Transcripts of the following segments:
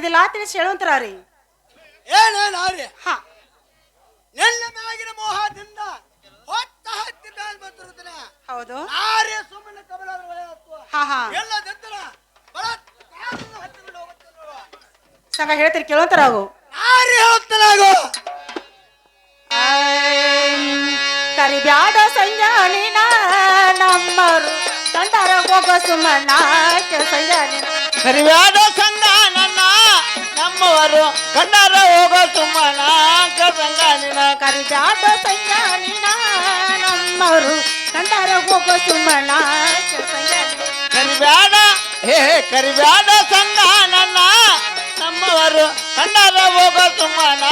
ತಿಳಿದಿಲ್ಲ ತಿಳಿಸಿ ಹೇಳುವಂತರ ರೀ ಏನೇನಾರಿ ಹಾ. ನಿನ್ನ ಮ್ಯಾಗಿನ ಮೋಹದಿಂದ ಹೊತ್ತ ಹತ್ತಿ ಮ್ಯಾಲ ಬಂದಿರುತ್ತನ ಹೌದು. ನಾರೇ ಸುಮ್ಮನೆ ಕಮಲ ಹಾ ಹಾ. ಎಲ್ಲ ದತ್ತರ ಹೋಗುತ್ತೆ ನೋಡು. ಸಂಗ ಹೇಳ್ತೀರಿ ಕೇಳುವಂತರ ಅವು ನಾರಿ ಹೇಳ್ತನಾಗು ಕರಿಬ್ಯಾಡ ಸಂಜಾನಿನ ನಮ್ಮರು ಕಂಡರ ಹೋಗ ಸುಮ್ಮನ ಸಂಜಾನಿನ. ಕರಿಬ್ಯಾಡ ಸಂಘ ನನ್ನ ನಮ್ಮವರು ಕಂಡರ ಹೋಗೋ ಸುಮ್ಮನ ಸಂಘ ನಿನ ಕರಿಬ್ಯಾಡ ಸಂಜಾನಿನ ನಮ್ಮರು ಕಂಡರ ಹೋಗೋ ಸುಮ್ಮನ ಸಂಜಾನಿನ ಕರಿಬ್ಯಾಡ ಹೇ ಕರಿಬ್ಯಾಡ ಸಂಘ ನನ್ನ ನಮ್ಮವರು ಕಂಡರ ಹೋಗೋ ಸುಮ್ಮನ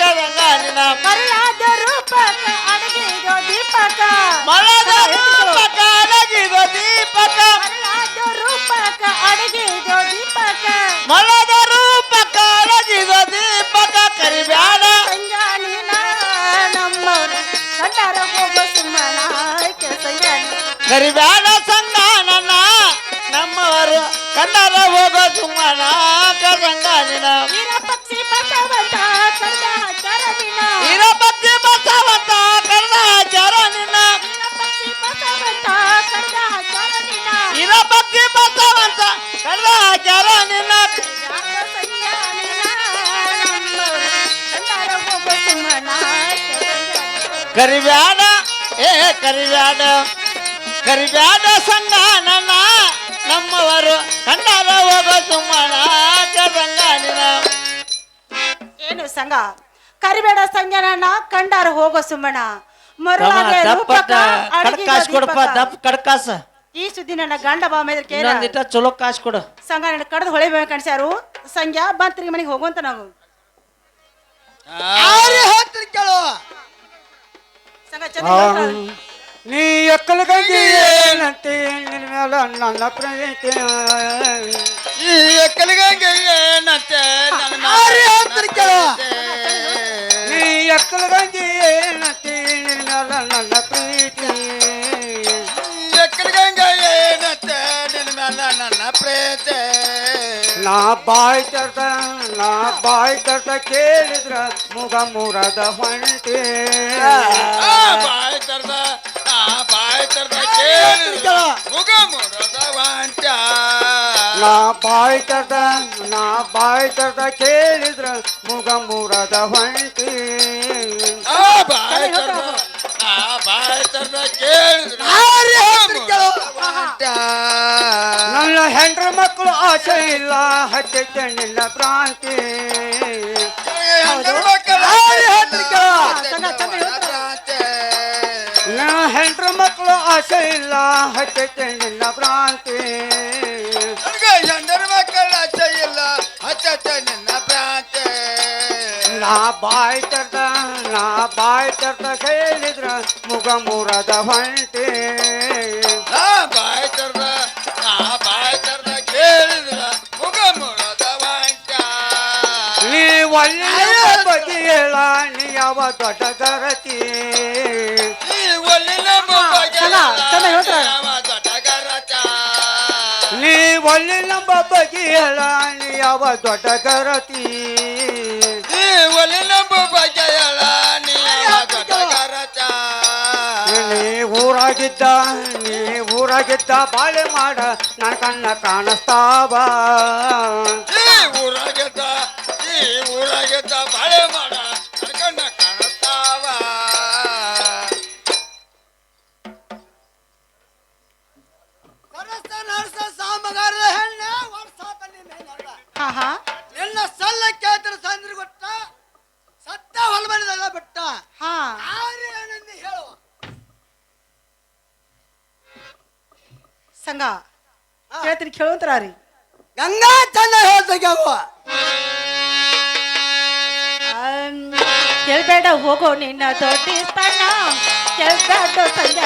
ಸಂಘ ನಿನ ಮರಳಾದ ರೂಪಕ ಅಡಗಿದೋ ದೀಪಕ ಮಲದ ರೂಪಕ ಅಡಗಿದ ದೀಪಕ ಮರಳಾದ ರೂಪಕ ಅಡಗಿದೋ ದೀಪಕ ಮಲದ ನಮ್ಮರು ಕಂಡರ ಹೋಗೋ ಸುಮ್ಮನ ಸಂಜಾನಿನ ಕರಿಬ್ಯಾಡ ಸಂಘ ನನ್ನ ನಮ್ಮವರು ಕಂಡರ ಹೋಗೋ ಸುಮ್ಮನ ಸಂಘ ನಿನ ವೀರ ಪಕ್ಷಿ ಬಸವಂತ ಕಂಡ ಚರವಿನ ವೀರಭದ್ರಿ ಬಸವಂತ ಕರ್ದ ಚರ ನಿನ್ನ ವೀರ ಪಕ್ಷಿ ಬಸವಂತ ಕಂಡ ಚರವಿನ ವೀರಭದ್ರಿ ಬಸವಂತ ಕರ್ದ ಚರ ಕರಿಬ್ಯಾಡ ಏ ಕರಿಬ್ಯಾಡ. ಕರಿಬ್ಯಾಡ ಸಂಘ ನನ್ನ ನಮ್ಮವರು ಕಣ್ಣಾರ ಹೋಗೋ ಸುಮ್ಮನ ಸಂಘ ಏನು ಸಂಘ ಕರಿಬೇಡ ಸಂಜನಣ್ಣ ಕಂಡಾರ ಹೋಗೋ ಸುಮ್ಮಣ ಮರುಳಾಗೆ ದಪ್ಪ ರೂಪಕ ಅಡಗಿದ ಕಡ್ಕಾಸ್ ಕೊಡಪ್ಪ ದೀಪಕ. ದಪ್ಪ ಕಡ್ಕಾಸ. ಈ ಸುದ್ದಿ ನನ್ನ ಗಂಡ ಬಾ ಮೇಲೆ ಕೇಳ. ಇನ್ನೊಂದಿಟ್ಟ ಚಲೋ ಕಾಸು ಕೊಡು. ಸಂಘ ನನ್ನ ಕಡ್ದು ಹೊಳಿಬೇಕು ಕಣ್ಸ್ಯಾರು. ಸಂಜೆ ಬಂತ್ರಿ ಮನೆಗೆ ಹೋಗುವಂತ ನಾವು. ನಾರಿ ಹೋಗ್ತೀರಿ ಕೇಳು. ನೀ ಎಕ್ಕಲ ಗಂಗೆ ಏನಂತೆ ನಿನ್ನ ಮೇಲೆ ನನ್ನ ಪ್ರೀತಿ ಈ ಎಕ್ಕಲಿಗಂಗೆ ಏನಂತೆ ನಾರಿ ಹೇಳ್ತೀನಿ ಕೇಳು ನೀ ಎಕ್ಕಲ ಗಂಗೆ ಏನಂತೆ ನಿನ್ನ ಮೇಲೆ ನನ್ನ ಪ್ರೀತಿ ಎಕ್ಕಲಿಗಂಗೆ ಏನಂತೆ ನಿನ್ನ ಮೇಲೆ ನನ್ನ ಪ್ರೀತಿ ನಾ ಬಾಯ್ ತರ್ತ ನಾ ಬಾಯ್ ತರ್ತ ಕೇಳಿದ್ರ ಮುಗ ಮುರದ ಹೊಂಟೆ. ಬಾಯ್ ಆ ಬಾಯ್ ತರ್ದ ಕೇಳಿದ್ರ ಮುಗ ಮುರದ ವಾಂಟ ನಾ ಬಾಯ್ ತರ್ತ ನಾ ಬಾಯ್ ತರ್ದ ಕೇಳಿದ್ರ ಮುಗ ಮುರದ ಹೊಂಟೆ. ಬಾಯ್ ತರ್ದ ಆ ಬಾಯ್ ತರ್ದ ಕೇಳಿದ್ರ ನನ್ನ ಹೆಂಡ್ರ ಮಕ್ಕಳು ಆಸೆ ಇಲ್ಲ ಚಂದ ಹೇಳ್ತಾರ ನನ್ನ ಹೆಂಡ್ರ ಮಕ್ಕಳು ಆಸೆ ಇಲ್ಲ ನಿನ್ನ ಭ್ರಾಂತಿ ಹೆಂಡ್ರ ಮಕ್ಕಳು ಆಸೆ ಇಲ್ಲ ಹಚ್ಚ ನಿನ್ನ ಭ್ರಾಂತಿ ನಾ ಬಾಯ್ ತರ್ದ ನಾ ಬಾಯ್ ತರ್ದ ಕೇಳಿದ್ರ ಮುಗ ಮುರದ ಹೊಂಟೆ ನಾ ಬಾಯ್ ತರ್ದ ನಾ ಬಾಯ್ ತರ್ದ ಕೇಳಿದ್ರ ಮುಗ ಮುರದ ವಾಂಟ ನೀ ಒಳ್ಳೆಯ ಬಗ್ಗೆ ಹೇಳ ನೀ ಯಾವ ದೊಡ್ಡ ಗರತಿ ಈ ಒಲ್ಲಿನ ಚಂದ, ಚಂದ ಹೇಳ್ತಾರ. ದೊಡ್ಡಗರಚ ನೀ ಒಳ್ಳೆ ನಮ್ಮ ಬಗ್ಗೆ ಹೇಳ ನೀ ಯಾವ ದೊಡ್ಡ ಗರತಿ ನೀ ಊರಾಗಿದ್ದ ನೀ ಊರಾಗಿದ್ದ ಬಾಳೆ ಮಾಡ ನನ್ನ ಕಣ್ಣ ಕಾಣಿಸ್ತಾವ ಈ ಊರಾಗೆದ್ದ ಈ ಊರಾಗೆದ್ದ ಬಾಳೆ ಮಾಡ ಕೇಳ್ತೀನಿ ಕೇಳುವಂತರ ರೀ ಗಂಗಾ ಚಂದ ಹೇಳ್ತಾಗ್ಯಾವ ಕೇಳ್ಬೇಡ ಹೋಗೋ ನಿನ್ನ ದೊಡ್ಡ ಸ್ಥಳ ಕೇಳ್ಬೇಡ ಸಂಜ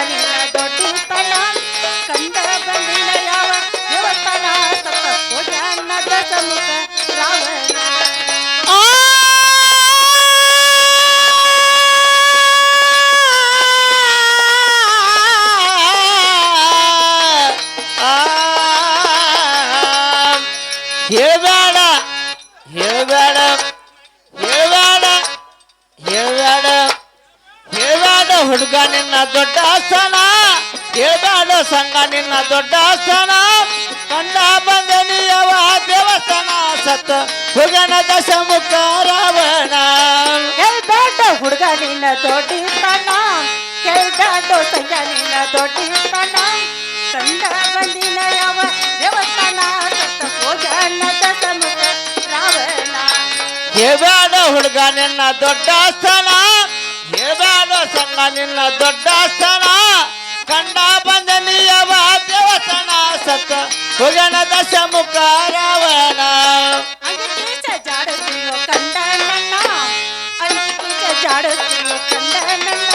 ದೊಡ್ಡ ಸ್ಥಾನ ಕೇಳಬೇಡ ಸಂಘ ನಿನ್ನ ದೊಡ್ಡ ಸ್ಥಾನ ಕಂಡ ಬಂದನಿಯವ ದೇವಸ್ಥಾನ ಸತ್ತ ಹುಗನ ದಶಮುಖ ರಾವಣ. ಕೇಳ್ಬೇಡ ಹುಡುಗ ನಿನ್ನ ದೊಡ್ಡಿಸ್ತಾನ ಕೇಳ್ಬೇಡ ಸಂಘ ನಿನ್ನ ದೊಡ್ಡಿಸ್ತಾನ ಕಂಡ ಬಂದಿನ ಯಾವ ದೇವಸ್ಥಾನ ಸತ್ತ ಸಮ್ಮುಖ ರಾವಣ. ಕೇಳಬೇಡ ಹುಡುಗ ನಿನ್ನ ದೊಡ್ಡ ಸ್ಥಾನ ಕೇಳಬೇಡ ಸಂಘ ನಿನ್ನ ದೊಡ್ಡ ಸ್ಥಾನ ಕಂಡ ಬಂದನಿಯವ ದೇವಸ್ಥಾನ ಸತ್ತ ಹುಗನ ದಶಮುಖ ರಾವಣ ಅಂಗೀಚ ಜಾಡಸ್ತೀಯೋ ಕಂಡ ನನ್ನ ಅಂಗೀಚ ಜಾಡಸ್ತೀಯೋ ಕಂಡ ನನ್ನ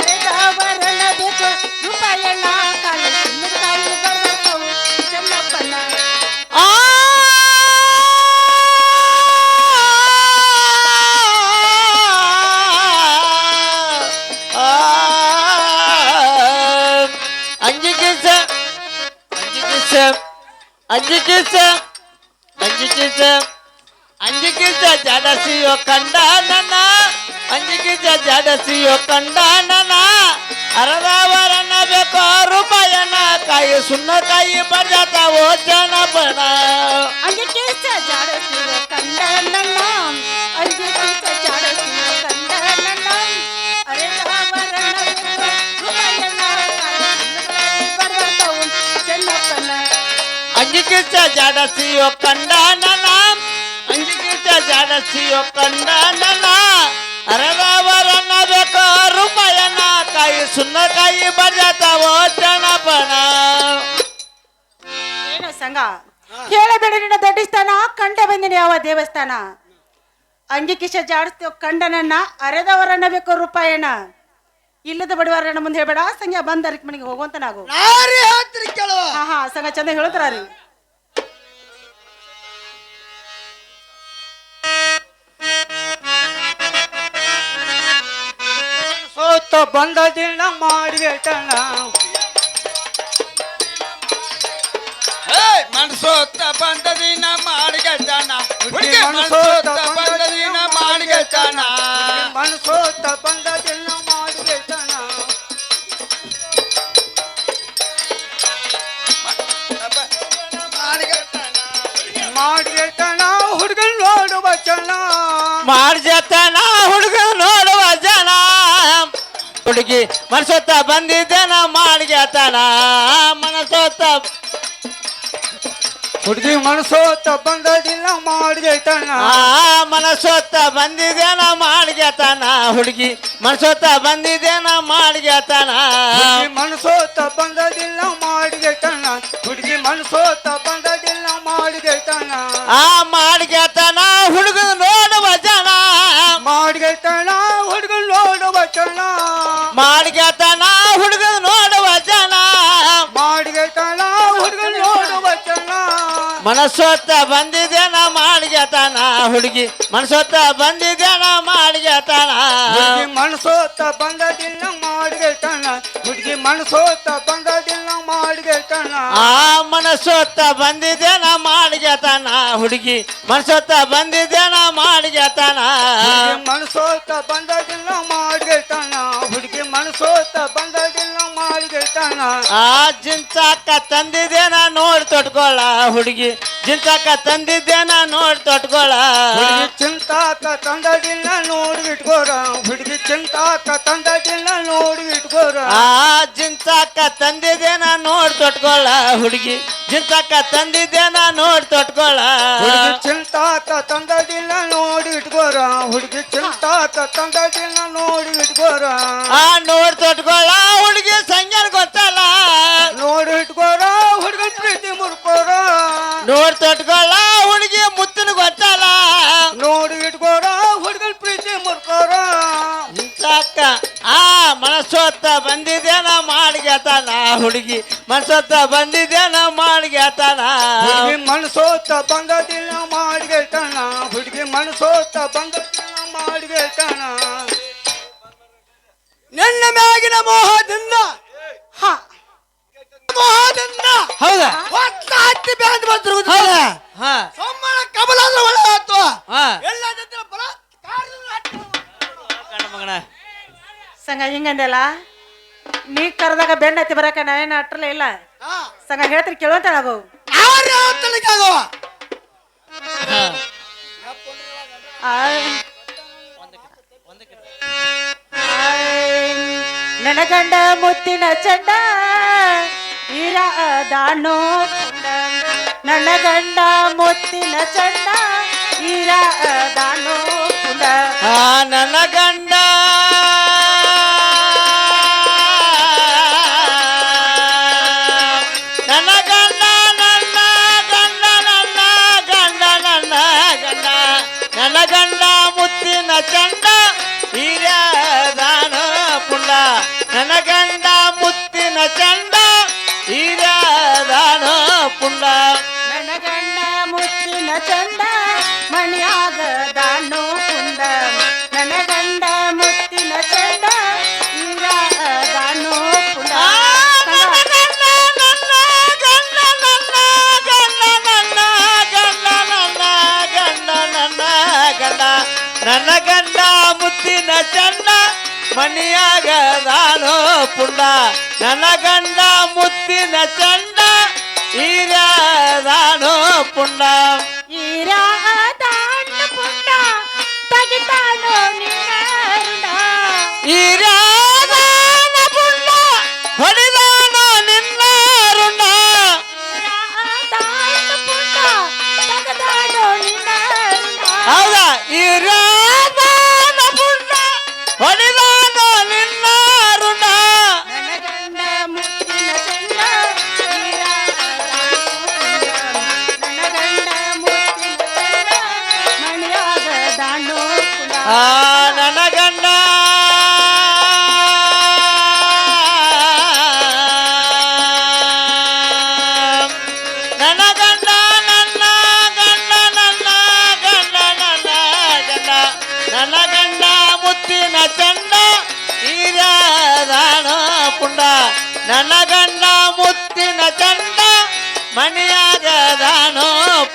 ಅರೆದವರನ ಬೇಕು ರೂಪಾಯಣ್ಣ அஞ்சு கிச அஞ்சு கிச அஞ்சு கிச ஜடசியோ ಕಂಡಾನನ ಅಂಜು ಕಿಸ ಜಡಸಿಯೋ ಕಂಡಾನನ ಅರದವರನ್ನ ಬೇಕೋ ರೂಪಾಯನ ಕಾಯಿ ಸುಣ್ಣ ಕಾಯಿ ಬರ್ಜಾತಾವೋ ಜನಪನ ಅಂಗೀಚ ಜಾಡಸ್ತೀಯೋ ಕಂಡ ನನ್ನ ಅಂಗೀಚ ಜಾಡಸ್ತೀಯೋ ಕಂಡ ಅಂಜು ಕಿಸ ಜಡಸಿಯೋ ಕಂಡಾನನ. ಅಂಜು ಕಿಸ ಜಡಸಿಯೋ ಕಂಡಾನನ. ಅರದವರನ್ನ ಬೇಕೋ ರೂಪಾಯನ. ಕಾಯಿ ಸುಣ್ಣ ಕಾಯಿ ಬರ್ಜಾತಾವೋ ಜನಪನ ಏನು ಸಂಘ ಹೇಳಬೇಡ ನಿನ್ನ ದೊಡ್ಡಿಸ್ತಾನ ಕಂಡ ಬಂದಿನಿ ಯಾವ ದೇವಸ್ಥಾನ? ಅಂಗಿ ಕಿಶ ಜಾಡಿಸ್ತೇವ ಕಂಡನನ್ನ. ಅರೆದವರನ್ನ ಬೇಕು ರೂಪಾಯಣ್ಣ ಇಲ್ಲದ ಬಡವರನ್ನ ಮುಂದೆ ಹೇಳ್ಬೇಡ. ಸಂಘ ಬಂದ ಅರಿಕ್ ಮನೆಗೆ ಹೋಗುವಂತ ನಾವು ಹಾ ಹಾ ಸಂಘ ಚಂದ ಹೇಳ್ತಾರ ಬಂದ ದಿನ ಮಾಡಿಗೆಟಣ ಮನಸೋತ್ತ ಬಂದ ದಿನ ಮಾಡಿಗೆಟ್ಟಣ ಹುಡುಗಿ ಮನಸೋತ್ತ ಬಂದ ದಿನ ಮಾಡಿಗೆಟ್ಟಣ ಮನಸೋತ್ತ ಬಂದ ದಿನ ಮಾಡಿಗೆಟಣ ಮಾಡಿಗೆಟಣ ಹುಡುಗನ್ ನೋಡುವ ಚಣ ಮಾಡ್ಜತನ ಹುಡುಗಿ ಮನಸೊತ್ತ ಬಂದಿದ್ದೇನ ಮಾಡ್ಗೆತನ ಮನಸೊತ್ತ ಹುಡುಗಿ ಮನಸೋತ ಬಂದದಿಲ್ಲ ಆ ಮನಸೊತ್ತ ಬಂದಿದ್ದೇನ ಮಾಡ್ಗೆತನ ಹುಡುಗಿ ಮನಸೊತ್ತ ಬಂದಿದ್ದೇನ ಮಾಡ್ಗೆತನ ಮನಸೋತ್ತ ಮನಸೋತ ಬಂದದಿಲ್ಲ ಮಾಡಿಗೆಟಣ ಹುಡುಗಿ ಮನಸೋತ ಬಂದದಿಲ್ಲ ಮಾಡಿಗೆಟಣ ಆ ಮಾಡ್ಗೆತನ ಹುಡುಗ ನೋಡುವ ಜನ. ಹುಡುಗನ್ ನೋಡುವ ಚಣ ಮಾಡ್ಗೆತನ ಹುಡುಗ ನೋಡುವ ಜನ. ಮಾಡ್ಗೆತನ ಹುಡುಗ ನೋಡುವ ಜನ ಮನಸ್ಸೊತ್ತ ಬಂದಿದ್ದೇನ ಮಾಡ್ಗೆತನ ಹುಡುಗಿ. ಮನಸ್ಸೊತ್ತ ಬಂದಿದ್ದೇನ ಮಾಡ್ಗೆತನ ಮನಸೋತ ಬಂದದಿಲ್ಲ ತನ ಹುಡುಗಿ ಮನಸೋತ ಬಂದ ಆ ಮನಸ್ಸೊತ್ತ ನಾ ಮಾಡ್ಗೆತನ ಹುಡುಗಿ. ಮನಸ್ಸೊತ್ತ ಬಂದಿದ್ದೆ ನಾ ಹುಡುಗಿ ಮನಸ್ಸೊತ್ತ ಬಂದದಿಲ್ಲ ಮಾಡಿಗೆಟಣ ಆ ಜಿಂಚಾಕ ತಂದಿದ್ದೇನ ನೋಡಿ ತೊಟ್ಕೊಳ್ಳ ಹುಡುಗಿ. ಜಿಂಚಾಕ ತಂದಿದ್ದೇನ ನೋಡಿ ತೊಟ್ಕೊಳ್ಳ ಹುಡುಗಿ ಚಿಂತಾಕ ತಂದದಿಲ್ಲ ನೋಡಿ ಇಟ್ಕೋರ. ಹುಡುಗಿ ಚಿಂತಾಕ ತಂದದಿಲ್ಲ ನೋಡಿ ಇಟ್ಕೋರ. ಆ ಜಿಂಚಾಕ ತಂದಿದ್ದೇನ ನೋಡಿ ತೊಟ್ಕೊಳ್ಳ ಹುಡುಗಿ. ಜಿಂಚಾಕ ತಂದಿದ್ದೇನ ನೋಡಿ ತೊಟ್ಕೊಳ್ಳ ಹುಡುಗಿ ಚಿಂತಾಕ ತಂದದಿಲ್ಲ ನೋಡಿ ಇಟ್ಕೋರ. ಹುಡುಗಿ ಚಿಂತಾಕ ತಂದದಿಲ್ಲ ನೋಡಿ ಇಟ್ಕೋರ. ಆ ನೋಡಿ ತೊಟ್ಕೊಳ್ಳ ಹುಡುಗಿ ಸಂಜೆ ಮಾಡ್ಗೆತನ ಹುಡುಗಿ ಮನಸ್ಸೊತ್ತ ಬಂದಿದ್ದೇನ ಮಾಡ್ಗೆತಾನ ಹುಡುಗಿ ಮನಸೋತ ಬಂದದಿಲ್ಲ ಮಾಡ್ಗೆತಾನ ಹುಡುಗಿ ಮನಸೋತ ಬಂದದಿಲ್ಲ ಮಾಡ್ಗೆತಾನ ನಿನ್ನ ಮ್ಯಾಗಿನ ಮೋಹದಿಂದ ಹಾ ಮೋಹದಿಂದ ಹೌದಾ? ಒತ್ತ ಹತ್ತಿ ಬ್ಯಾಂಡ್ ಬಂದ್ರು ಹೌದಾ? ಹಾ. ಸೋಮವಾರ ಕಮಲ ಅಂದ್ರೆ ಒಳ್ಳೆ ಹಾ. ಎಲ್ಲ ಬಲ ಗಂಡ ಮಗನ ಸಂಗ ಹಿಂಗಂದೆಲ್ಲ? ನೀ ಕರೆದಾಗ ಬೆಣ್ಣ ಹತ್ತಿ ಬರಕ ನಾವೇನು ಅಟ್ರಲ್ಲ ಇಲ್ಲ. ಹಾ. ಸಂಗ ಹೇಳ್ತೀನಿ ಕೇಳುವಂತ ಯಾವತ್ತಲಿಕ್ಕಾಗವ ನನಗಂಡ ಮುತ್ತಿನ ಚಂಡ ಈರ ದಾಣೋ ನನಗಂಡ ನನ್ನ ಗಂಡ ಮುತ್ತಿನ ಚಂಡ ಈರ ದಾಣೋ ನನಗಂಡ ನನ್ನ ಗಂಡ ನನ್ನ ಗಂಡ ಮುತ್ತಿನ ಚಂಡ ಮಣಿಯಾಗ ದಾನೋ ಪುಂಡ ನನ್ನ ಗಂಡ ಮುತ್ತಿನ ಚಂಡ ಈರ್ಯಾದಾನೋ ಪುಂಡ ಇರ ದಾನ ಪುಂಡ ತಗಿತಾನೋ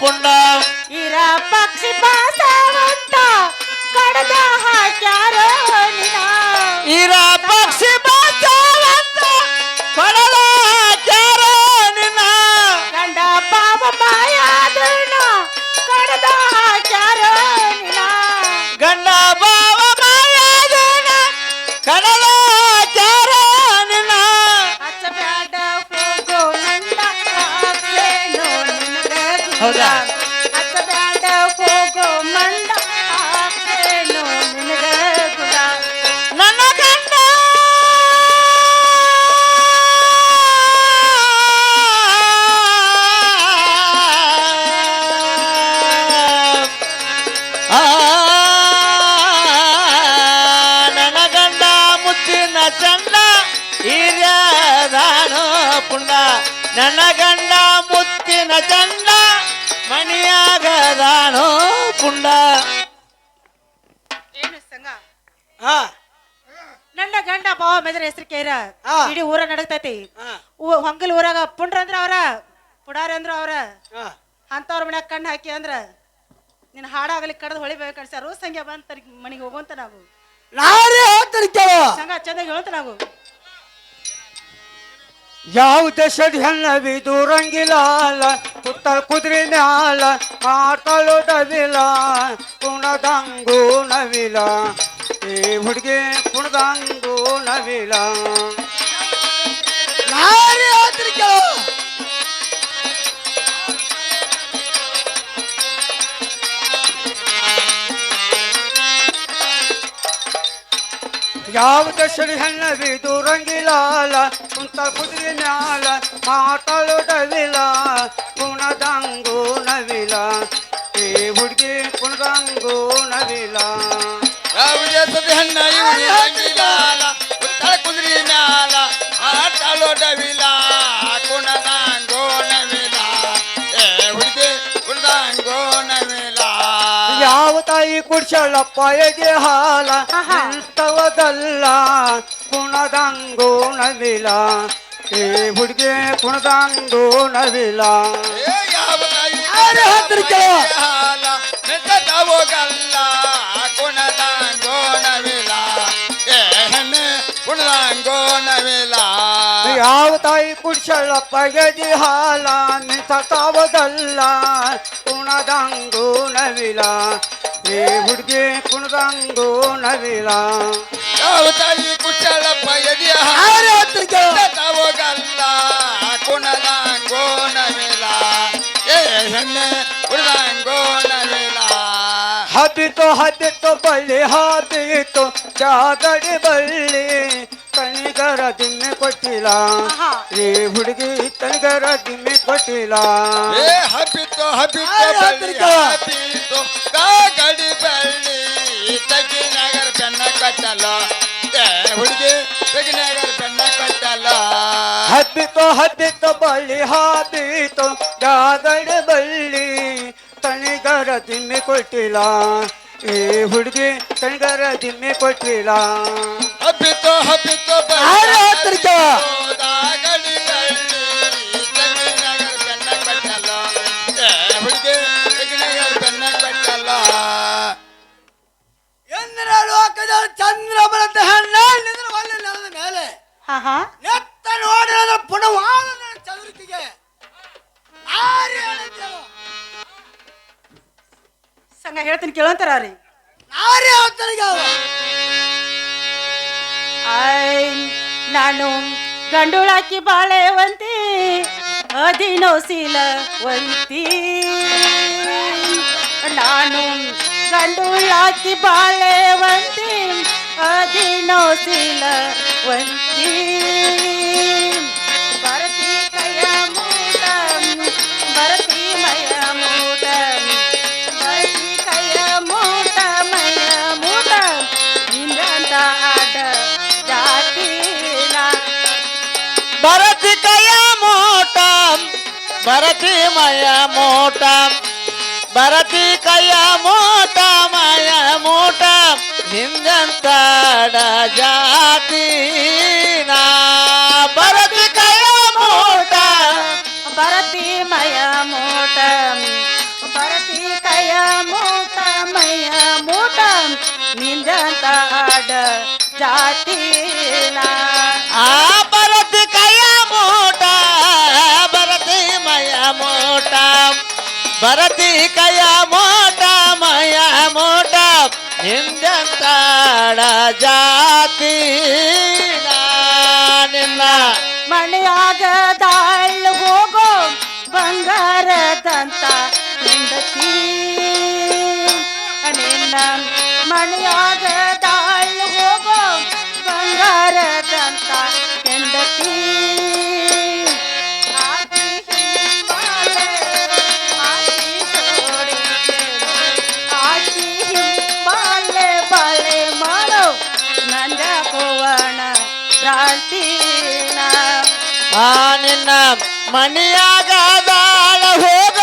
ದಾನೋ ನನ್ನ ಗಂಡ ಮುತ್ತಿನ ಚಂದ ಮಣಿಯಾಗದಾನೋ ಪುಂಡ. ಏನು ಸಂಗ? ಹಾ. ನನ್ನ ಗಂಡ ಬಾವ ಮೆದ್ರ ಹೆಸರು ಕೇರ. ಆ. ಇಡೀ ಊರ ನಡಕ್ತೈತಿ. ಹಾ. ಊ- ಹೊಂಗಲ್ ಊರಾಗ ಪುಂಡ್ರ ಅಂದ್ರ ಅವ್ರ ಪುಡಾರಿ ಅಂದ್ರ ಅವ್ರ. ಹಾ. ಅಂತವ್ರ ಮನ್ಯಾಗ ಕಣ್ಣು ಹಾಕಿ ಅಂದ್ರ ನಿನ್ನ ಹಾಡಾಗಲಿ ಕಡ್ದು ಹೊಳಿಬೇಕು ಕಳ್ಸ್ಯಾರು. ಸಂಖ್ಯೆ ಬಂತ ಮನೆಗೆ ಹೋಗುವಂತ ನಾವು. ನಾರೇ ಹೇಳ್ತಾರೆ ಕೇಳು. ಸಂಘ ಚಂದಾಗಿ ಹೇಳ್ತ ನಾವು. ಯಾವ ದೇಶದ ಹೆಣ್ಣ ಬಿದುರಂಗಿಲಾಲ ಕುತ್ತಲ ಕುದುರೆ ಮ್ಯಾಲ ಮಾತಾಡೋ ಡವಿಲ ಕುಣದಂಗು ನವಿಲ. ಈ ಹುಡುಗಿ ಕುಣದಂಗು ನವಿಲ. ಯಾವ ದೇಶದ ಹೆಣ್ಣ ಬಿದುರಂಗಿಲಾಲ ಕುಂತಲ ಕುದುರೆ ಮ್ಯಾಲ ಮಾತಾಡೋ ಡವಿಲ ಕುಣದಂಗು ನವಿಲ ಈ ಹುಡುಗಿ ಕುಣದಂಗು ನವಿಲ ಯಾವುದೇ ಹೆಣ್ಣ ಇವನಿ ರಂಗಿಲಾಲ ಉತ್ತರ ಕುದುರೆ ಮ್ಯಾಲ ಆಟಾಳೋ ಕುಡ್ಸಳ ಪಯಗೆ ಹಾಲ ಇಂಥವದಲ್ಲ ಕುಣದಂಗೋ ನವಿಲ ಈ ಹುಡುಗಿ ಕುಣದಂಗೋ ನವಿಲ ಹತ್ರ ಕೆಲವಲ್ಲ ಕುಣದಂಗೋ ನವಿಲ ಹೆಣ್ಣೆ ಕುಣದಂಗೋ ನವಿಲ ಯಾವ ತಾಯಿ ಕುಡ್ಸಳ ಪಗದಿ ಹಾಲ ನಿಂತ ತಾವದಲ್ಲ ಕುಣದಂಗೋ ನವಿಲ ಏ ಹುಡುಗಿ ಕುಣದಂಗೂ ನವಿಲ ಯಾವ ತಾಯಿ ಕುಚ್ಚಳಪ್ಪ ಎದೆಯ ಯಾರೇ ಹತ್ತಿರ ಕೇಳು. ತಾವೋಗಲ್ಲ ಕುಣದಂಗೋ ನವಿಲ ಏ ಹೆಣ್ಣೆ ಹಬ್ಬಿತು ಹಬ್ಬಿತು ಬಳ್ಳಿ ಹಬ್ಬಿತು ಜಾಗಡಿ ಬಳ್ಳಿ ಕಣಿಗರ ದಿಮ್ಮೆ ಕೊಟ್ಟಿಲ್ಲ ಆಹಾ. ಏ ಹುಡುಗಿ ತನಿಗರ ದಿಮ್ಮೆ ಕೊಟ್ಟಿಲ್ಲ ಏ ಹಬ್ಬಿತ್ತು ಹಬ್ಬಿತ್ತು ಆಯ್ ಬಳ್ಳಿ ಹತ್ತಿರ. ಹಬ್ಬಿತ್ತು ಕಾಗಡಿ ಬಳ್ಳಿ ತಗಿನಗರ ಬೆನ್ನ ಕಟ್ಟಲ್ಲ ಏ ಹುಡುಗಿ ತಗಿನಗರ ಬೆನ್ನ ಕಟ್ಟಲ್ಲ ಹಬ್ಬಿತು ಹಬ್ಬಿತು ಬಳ್ಳಿ ಹಬ್ಬಿತು ಜಾಗಡಿ ಬಳ್ಳಿ ತನಿಗರ ದಿಮ್ಮೆ ಕೊಟ್ಟಿಲ್ಲ ಏ ಹುಡುಗಿ ತನಿಗರ ದಿಮ್ಮೆ ಕೊಟ್ಟಿಲ್ಲ. ಕಾಗಡಿ ಬಳ್ಳಿ ತಗಿನಗರ ಬೆನ್ನ ಕಟ್ಟಲ್ಲ. ಹುಡುಗಿ ಬೆನ್ನ ಕೊಟ್ಟಿಲ್ಲ ಎಂದಿನ ಲೋಕದ ಚಂದ್ರ ಬಲದ ಹೆಣ್ಣ ನಿದ್ರ ಒಳ್ಳೆ ನೆಲದ ಮೇಲೆ. ನೆತ್ತ ನೋಡಿದ ಪುನವಾದ ಚದುರಿಕೆಗೆ. ಆರು ಹೇಳಿದ್ದೆವು ಸಂಗ ಹೇಳ್ತೀನಿ ಕೇಳಂತಾರ ರೀ ಅವತರಿಗೆ ಅವ ಐ ನಾನು ಗಂಡುಳಾಕಿ ಬಾಳೆವಂತಿ ಅದಿನೋ ವಂತೀ. ನಾನು ಗಂಡುಳಾಕಿ ಬಾಳೆವಂತಿ ಅದಿನೋ ಭರತಿ ಕಯ ಮೋಟ ಭರತಿ ಮಯ ಮೋಟ ಭರತಿ ಕಯ ಮೋಟ ಮಯ ಮೋಟ ನಿಂದಂತಾಡ ಜಾತಿ ನಾ ಭರತಿ ಕಯ ಮೋಟ ಭರತಿ ಮಯ ಮೂಟ ಭರತಿ ಕಯ ಮೂಟ ಮಯ ಮೂಟ ನಿಂದಂತ ಆಡ ಜಾತಿನ ಆ ಭರತಿ ಕಯ ಮೋಟ, ಮಯ ಮೋಟ ನಿಂದಂತಾಡ ಜಾತಿ? ನಿನ್ನ ಮಳೆಯಾಗ ದಾಳ್ ಹೋಗೋ ಬಂಗಾರದಂತ ಹೆಂಡತಿ. ನಿನ್ನ ಮಳೆಯಾಗ ಆ ನಿನ್ನ ಮನೆಯಾಗ ದಾಳ ಹೋಗ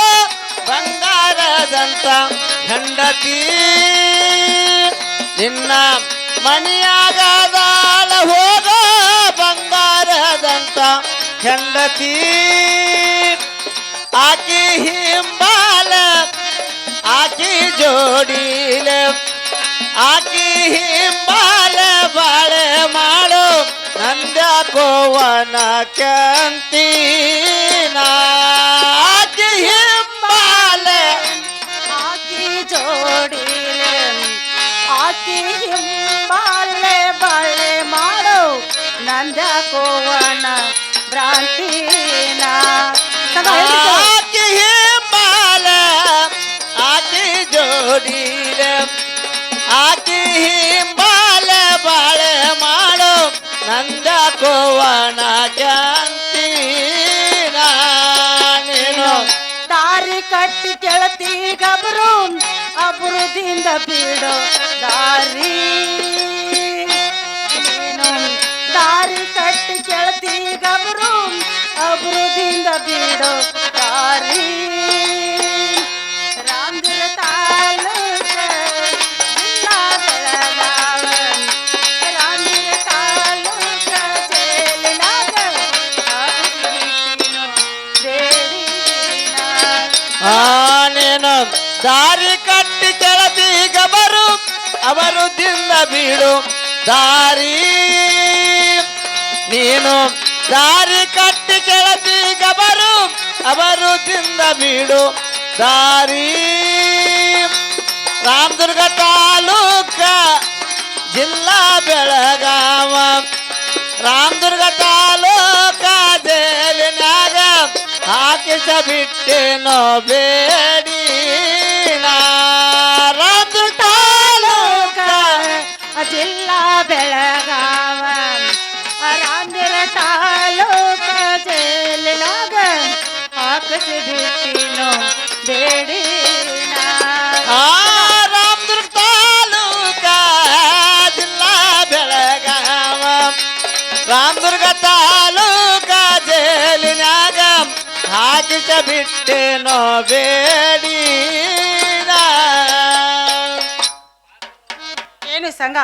ಬಂಗಾರದಂತ ಹೆಂಡತಿ. ನಿನ್ನ ಮನೆಯಾಗ ದಾಳ ಹೋಗ ಬಂಗಾರದಂತ ಹೆಂಡತಿ. ಆಕಿ ಹಿಂಬಾಲ, ಆಕಿ ಜೋಡಿಲ, ಆಕಿ ಹಿಂಬಾಲ ಮಾಡು ಕೋವನ ಕಂತೀನ ಹಿಂಬಾಲ ಆಕಿ ಜೋಡಿ ಆಕಿ ಹಿಂಬಾಲೆ ಬಾಳೆ ಮಾಡೋ ನಂದ ಕೋವಣ ಭ್ರಾಂತಿನ ಕೋವನ ನೀನು ದಾರಿ ಕಟ್ಟಿ ಕೆಳತಿ ಗಬ್ರು ಅಬುರುದಿಂದ ಬಿಡೋ ದಾರಿ. ದಾರಿ ಕಟ್ಟಿ ಕೆಳತಿ ಗಬ್ರು ಅಬುರುದಿಂದ ಬಿಡೋ ದಾರಿ. ದಾರಿ ಕಟ್ಟಿ ಕೆಳದೀಗ ಬರು ಅವರು ದಿನ ಬೀಡು ದಾರಿ ನೀನು ದಾರಿ ಕಟ್ಟಿ ಕೆಳತಿ ಗಬರು ಅವರು ತಿಂದ ಬೀಡು ದಾರಿ ರಾಮದುರ್ಗ ತಾಲೂಕ ಜಿಲ್ಲಾ ಬೆಳಗಾವ ರಾಮದುರ್ಗ ತಾಲೂಕ ಜೈಲಿನಾಗ ಹಾಕಿಸ ಬಿಟ್ಟೇನೋ ಬಿಟ್ಟೇನೋ ಬೇಡಿ. ಏನು ಸಂಘ